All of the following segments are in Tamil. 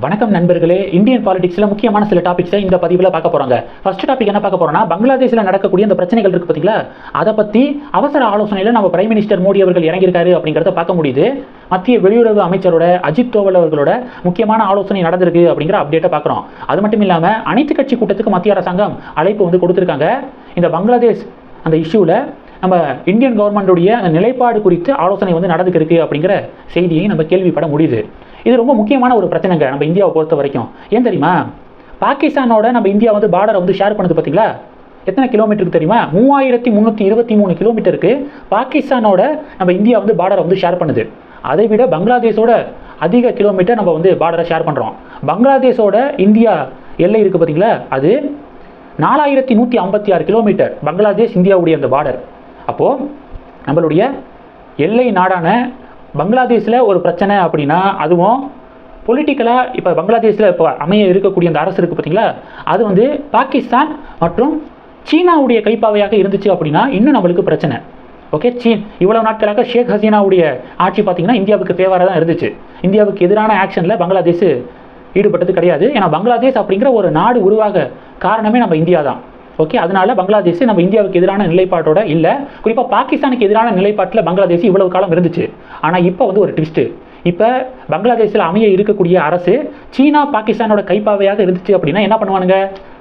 வணக்கம் நண்பர்களே. இந்தியன் பாலிடிக்ஸில் முக்கியமான சில டாபிக்ஸை இந்த பதிவில் பார்க்க போகிறாங்க ஃபர்ஸ்ட் டாபிக் என்ன பார்க்க போகிறோம்னா பங்களாதேஷில் நடக்கக்கூடிய அந்த பிரச்சனைகள் இருக்குது பார்த்தீங்களா அதை பற்றி அவசர ஆலோசனையில் நம்ம பிரைம் மினிஸ்டர் மோடி அவர்கள் இறங்கியிருக்காரு அப்படிங்கிறத பார்க்க முடியுது. மத்திய வெளியுறவு அமைச்சரோட அஜித் தோவல் அவர்களோட முக்கியமான ஆலோசனை நடந்திருக்கு அப்படிங்கிற அப்டேட்டை பார்க்குறோம். அது மட்டும் இல்லாமல் அனைத்து கட்சி கூட்டத்துக்கு மத்திய அரசாங்கம் அழைப்பு வந்து கொடுத்துருக்காங்க. இந்த பங்களாதேஷ் அந்த இஷ்யூவில் நம்ம இந்தியன் கவர்மெண்டுடைய நிலைப்பாடு குறித்து ஆலோசனை வந்து நடந்துக்கிருக்கு அப்படிங்கிற செய்தியை நம்ம கேள்விப்பட முடியுது. இது ரொம்ப முக்கியமான ஒரு பிரச்சனைங்க நம்ம இந்தியாவை பொறுத்த வரைக்கும். ஏன் தெரியுமா? பாகிஸ்தானோட நம்ம இந்தியா வந்து பார்டரை வந்து ஷேர் பண்ணுது பார்த்தீங்களா எத்தனை கிலோமீட்டருக்கு தெரியுமா? மூவாயிரத்தி முந்நூற்றி இருபத்தி மூணு கிலோமீட்டருக்கு பாகிஸ்தானோட நம்ம இந்தியா வந்து பார்டரை வந்து ஷேர் பண்ணுது. அதை விட பங்களாதேஷோட அதிக கிலோமீட்டர் நம்ம வந்து பார்டரை ஷேர் பண்ணுறோம் பங்களாதேஷோட இந்தியா எல்லை இருக்குது பார்த்தீங்களா அது நாலாயிரத்தி நூற்றி ஐம்பத்தி ஆறு கிலோமீட்டர் பங்களாதேஷ் இந்தியாவுடைய அந்த பார்டர் அப்போது நம்மளுடைய எல்லை நாடான பங்களாதேஷில் ஒரு பிரச்சனை அப்படின்னா அதுவும் பொலிட்டிக்கலாக இப்போ பங்களாதேஷில் இப்போ அமைய இருக்கக்கூடிய அந்த அரசு இருக்குது பார்த்தீங்களா அது வந்து பாகிஸ்தான் மற்றும் சீனாவுடைய கைப்பாவையாக இருந்துச்சு அப்படின்னா இன்னும் நம்மளுக்கு பிரச்சனை. Okay scene. இவ்வளோ நாட்களாக ஷேக் ஹசீனாவுடைய ஆட்சி பார்த்தீங்கன்னா இந்தியாவுக்கு ஃபேவராக தான் இருந்துச்சு. இந்தியாவுக்கு எதிரான ஆக்ஷனில் பங்களாதேஷ் ஈடுபட்டது கிடையாது. ஏன்னா பங்களாதேஷ் அப்படிங்கிற ஒரு நாடு உருவாக காரணமே நம்ம இந்தியா தான் ஓகே அதனால பங்களாதேஷ் நம்ம இந்தியாவுக்கு எதிரான நிலைப்பாட்டோட இல்லை. குறிப்பாக பாகிஸ்தானுக்கு எதிரான நிலைப்பாட்டில் பங்களாதேஷ் இவ்வளவு காலம் இருந்துச்சு. ஆனால் இப்போ வந்து ஒரு ட்விஸ்ட்டு இப்போ பங்களாதேஷில் அமைய இருக்கக்கூடிய அரசு சீனா பாகிஸ்தானோட கைப்பாவையாக இருந்துச்சு அப்படின்னா என்ன பண்ணுவானுங்க?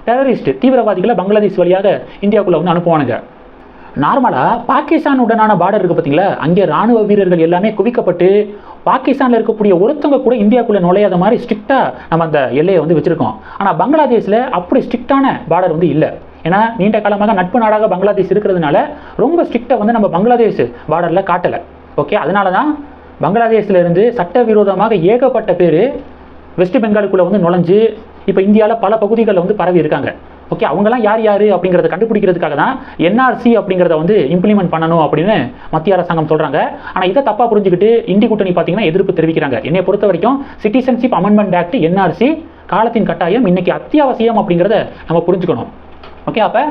டெரரிஸ்ட் தீவிரவாதிகளை பங்களாதேஷ் வழியாக இந்தியாவுக்குள்ளே வந்து அனுப்புவானுங்க. நார்மலாக பாகிஸ்தானுடனான பார்டர் இருக்குது பார்த்தீங்களா அங்கே ராணுவ வீரர்கள் எல்லாமே குவிக்கப்பட்டு பாகிஸ்தானில் இருக்கக்கூடிய ஒருத்தவங்க கூட இந்தியாவுக்குள்ளே நுழையாத மாதிரி ஸ்ட்ரிக்டாக நம்ம அந்த எல்லையை வந்து வச்சுருக்கோம். ஆனால் பங்களாதேஷில் அப்படி ஸ்ட்ரிக்டான பார்டர் வந்து இல்லை. ஏன்னா நீண்ட காலமாக நட்பு நாடாக பங்களாதேஷ் இருக்கிறதுனால ரொம்ப ஸ்ட்ரிக்டாக வந்து நம்ம பங்களாதேஷ் பார்டரில் காட்டலை. ஓகே அதனால தான் பங்களாதேஷிலிருந்து சட்டவிரோதமாக ஏகப்பட்ட பேர் வெஸ்ட் பெங்காலுக்குள்ளே வந்து நுழைஞ்சு இப்போ இந்தியாவில் பல பகுதிகளில் வந்து பரவி இருக்காங்க. ஓகே அவங்கெல்லாம் யார் யார் அப்படிங்கிறத கண்டுபிடிக்கிறதுக்காக தான் என்ஆர்சி அப்படிங்கிறத வந்து இம்ப்ளிமெண்ட் பண்ணணும் அப்படின்னு மத்திய அரசாங்கம் சொல்கிறாங்க ஆனால் இதை தப்பாக புரிஞ்சுக்கிட்டு இந்தி கூட்டணி பார்த்தீங்கன்னா எதிர்ப்பு தெரிவிக்கிறாங்க. என்னை பொறுத்த வரைக்கும் சிட்டிசன்ஷிப் அமெண்ட்மெண்ட் ஆக்ட் என்ஆர்சி காலத்தின் கட்டாயம் இன்னைக்கு அத்தியாவசியம் அப்படிங்கிறத நம்ம புரிஞ்சுக்கணும். ஓகே அப்போ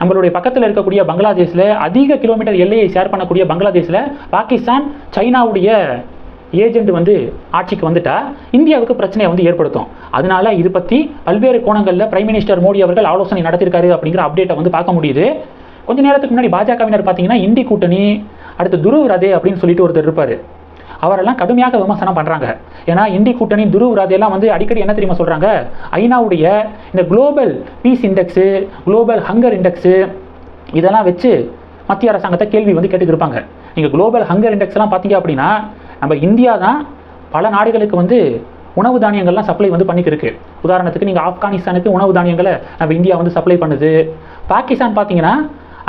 நம்மளுடைய பக்கத்தில் இருக்கக்கூடிய பங்களாதேஷில் அதிக கிலோமீட்டர் எல்லையை ஷேர் பண்ணக்கூடிய பங்களாதேஷில் பாகிஸ்தான் சைனாவுடைய ஏஜென்ட் வந்து ஆட்சிக்கு வந்துட்டா இந்தியாவுக்கு பிரச்சனையை வந்து ஏற்படுத்தும். அதனால இது பற்றி பல்வேறு கோணங்களில் பிரைம் மினிஸ்டர் மோடி அவர்கள் ஆலோசனை நடத்திருக்காரு அப்படிங்கிற அப்டேட்டை வந்து பார்க்க முடியுது. கொஞ்ச நேரத்துக்கு முன்னாடி பாஜகவினர் பார்த்தீங்கன்னா இந்தி கூட்டணி அடுத்து துருவ் ரதே அப்படின்னு சொல்லிட்டு ஒருத்தர் இருப்பார். அவரெல்லாம் கடுமையாக விமர்சனம் பண்ணுறாங்க ஏன்னா இந்தி கூட்டணி துருவ் ராதேலாம் வந்து அடிக்கடி என்ன தெரியுமா சொல்கிறாங்க ஐநாவுடைய இந்த global peace index global hunger index இதெல்லாம் வச்சு மத்திய அரசாங்கத்தை கேள்வி வந்து கேட்டுக்கிருப்பாங்க நீங்கள் குளோபல் ஹங்கர் இண்டெக்ஸ்லாம் பார்த்தீங்க அப்படின்னா நம்ம இந்தியா தான் பல நாடுகளுக்கு வந்து உணவு தானியங்கள்லாம் சப்ளை வந்து பண்ணிக்கிருக்கு உதாரணத்துக்கு நீங்கள் ஆப்கானிஸ்தானுக்கு உணவு தானியங்களை நம்ம இந்தியா வந்து சப்ளை பண்ணுது. பாகிஸ்தான் பார்த்தீங்கன்னா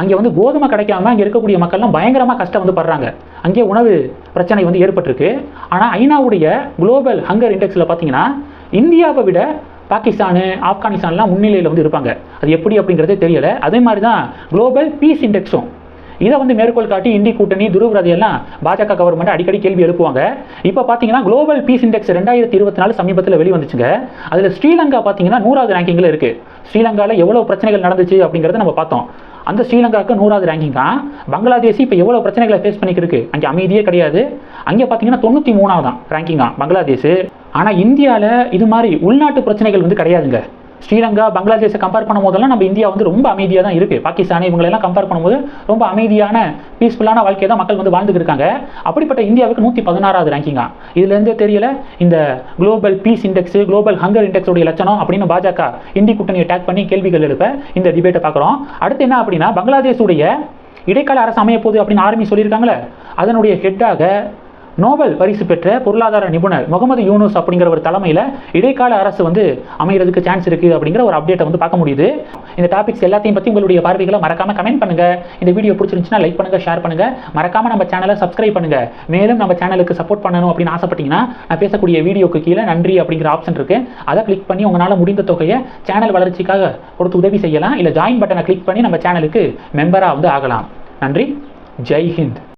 அங்கே வந்து கோதுமை கிடைக்காம அங்கே இருக்கக்கூடிய மக்கள்லாம் பயங்கரமாக கஷ்டம் வந்து படுறாங்க. அங்கே உணவு பிரச்சனை வந்து ஏற்பட்டிருக்கு. ஆனால் ஐநாவுடைய குளோபல் ஹங்கர் இண்டெக்ஸில் பார்த்தீங்கன்னா இந்தியாவை விட பாகிஸ்தானு ஆப்கானிஸ்தான்லாம் முன்னிலையில் வந்து இருப்பாங்க. அது எப்படி அப்படிங்கிறதே தெரியலை. அதே மாதிரி தான் குளோபல் பீஸ் இண்டெக்ஸும் இதை வந்து மேற்கோள் காட்டி இந்தி கூட்டணி துருவிரதையெல்லாம் பாஜக கவர்மெண்ட் அடிக்கடி கேள்வி எழுப்புவாங்க. இப்போ பார்த்தீங்கன்னா குளோபல் பீஸ் இண்டெக்ஸ் ரெண்டாயிரத்தி இருபத்தி நாலு சமீபத்தில் வெளிவந்துச்சுங்க. அதில் ஸ்ரீலங்கா பார்த்தீங்கன்னா நூறாவது ரேங்கிங்கில் இருக்குது ஸ்ரீலங்காவில் எவ்வளோ பிரச்சனைகள் நடந்துச்சு அப்படிங்கிறத நம்ம பார்த்தோம். அந்த ஸ்ரீலங்காவுக்கு நூறாவது ரேங்கிங் தான் பங்களாதேஷ் இப்போ எவ்வளோ பிரச்சனைகளை ஃபேஸ் பண்ணிக்கிருக்கு? அங்கே அமைதியே கிடையாது. அங்கே பார்த்தீங்கன்னா தொண்ணூற்றி மூணாவது தான் ரேங்கிங் தான் பங்களாதேஷ். ஆனால் இந்தியாவில் இது மாதிரி உள்நாட்டு பிரச்சனைகள் வந்து கிடையாதுங்க. ஸ்ரீலங்கா பங்களாதேஷை கம்பேர் பண்ணும் போதெல்லாம் நம்ம இந்தியா வந்து ரொம்ப அமைதியாக தான் இருக்குது பாகிஸ்தான் இவங்களெல்லாம் கம்பேர் பண்ணும்போது ரொம்ப அமைதியான பீஸ்ஃபுல்லான வாழ்க்கையை தான் மக்கள் வந்து வாழ்ந்துட்டு இருக்காங்க. அப்படிப்பட்ட இந்தியாவுக்கு நூற்றி பதினாறாவது ரேங்கிங்கா இதுலேருந்து தெரியல இந்த global peace index global hunger இண்டெக்ஸோடைய லட்சணம் அப்படின்னு பாஜக இந்தி கூட்டணியை டேக் பண்ணி கேள்விகள் எழுப்ப இந்த டிபேட்டை பார்க்குறோம். அடுத்து என்ன அப்படின்னா பங்களாதேஷுடைய இடைக்கால அரசு அமைய அப்படின்னு ஆர்மி சொல்லியிருக்காங்களே அதனுடைய ஹெட்டாக நோபல் பரிசு பெற்ற பொருளாதார நிபுணர் முகமது யூனுஸ் அப்படிங்கிற ஒரு தலைமையில் இடைக்கால அரசு வந்து அமைகிறதுக்கு சான்ஸ் இருக்குது அப்படிங்கிற ஒரு அப்டேட்டை வந்து பார்க்க முடியுது. இந்த டாபிக்ஸ் எல்லாத்தையும் பற்றி உங்களுடைய பார்வைகளை மறக்காம கமெண்ட் பண்ணுங்க. இந்த வீடியோ பிடிச்சிருந்துச்சுன்னா லைக் பண்ணுங்க ஷேர் பண்ணுங்க. மறக்காம நம்ம சேனலை சப்ஸ்கிரைப் பண்ணுங்க. மேலும் நம்ம சேனலுக்கு சப்போர்ட் பண்ணணும் அப்படின்னு ஆசைப்பட்டீங்கன்னா நான் பேசக்கூடிய வீடியோக்கு கீழே நன்றி அப்படிங்கிற ஆப்ஷன் இருக்கு. அதை கிளிக் பண்ணி உங்களால் முடிந்த தொகையை சேனல் வளர்ச்சிக்காக கொடுத்து உதவி செய்யலாம். இல்லை ஜாயின் பட்டனை கிளிக் பண்ணி நம்ம சேனலுக்கு மெம்பராக வந்து ஆகலாம். நன்றி. ஜெய் ஹிந்த்.